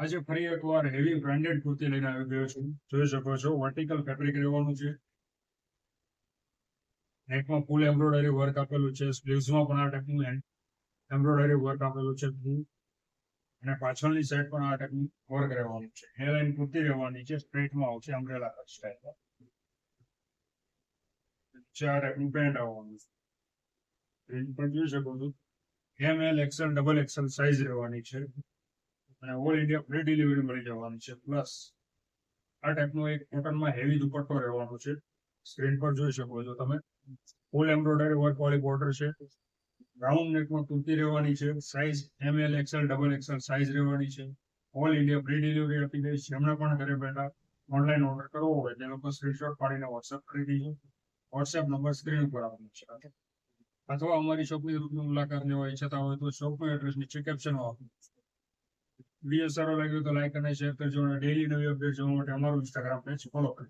આજે ફરી એકવાર હેવી બ્રાન્ડેડ કુર્તી લઈને આવી ગયો છું. જોઈ શકો છો વર્ટિકલ ફેબ્રિક રહેવાનું છે. નેકમાં ફૂલ એમ્બ્રોઇડરી વર્ક આપેલું છે. સ્લીવ્સમાં પણ આ ટાઈપનું એમ્બ્રોઇડરી વર્ક આપેલું છે. અને પાછળની સાઈડ પણ આ ટાઈપનું વર્ક રહેવાનું છે. હેરલાઇન કુર્તી રહેવાની છે. સ્ટ્રેટમાં આવશે અમ્બ્રેલા સ્ટાઇલમાં ચાર ટાઈપનું પેન્ટ આવવાનું છે. પણ જોઈ શકો છો. M L XL double XL size રહેવાની છે. અને ઓલ ઇન્ડિયા ફ્રી ડિલિવરી મળી જવાની છે. પ્લસ આ ટાઈપનો એક કોટનમાં હેવી દુપટ્ટો રહેવાનો છે. સ્ક્રીન પર જોઈ શકો છો તમે. ફૂલ એમ્બ્રોઇડરી વર્ક વાળી બોર્ડર છે. રાઉન્ડ નેકમાં કુર્તી રહેવાની છે. Size M L XL double XL size રહેવાની છે. ઓલ ઇન્ડિયા ફ્રી ડિલિવરી આપી દઈશ. જેમણે પણ ઘરે બેઠા ઓનલાઈન ઓર્ડર કરવો હોય તે લોકો સ્ક્રીનશોટ પાડીને વોટ્સએપ કરી દીજો. વોટ્સએપ નંબર સ્ક્રીન ઉપર આપેલો છે. અથવા અમારી શોપની રૂબરૂ મુલાકાત લેવા ઈચ્છતા હોય તો શોપનું એડ્રેસ નીચે કેપ્શનમાં આપી. વીડિયો સારો લાગ્યો તો લાઈક અને શેર કરજો અને ડેલી નવી અપડેટ જોવા માટે અમારું ઇન્સ્ટાગ્રામ પેજ ફોલો કરજો.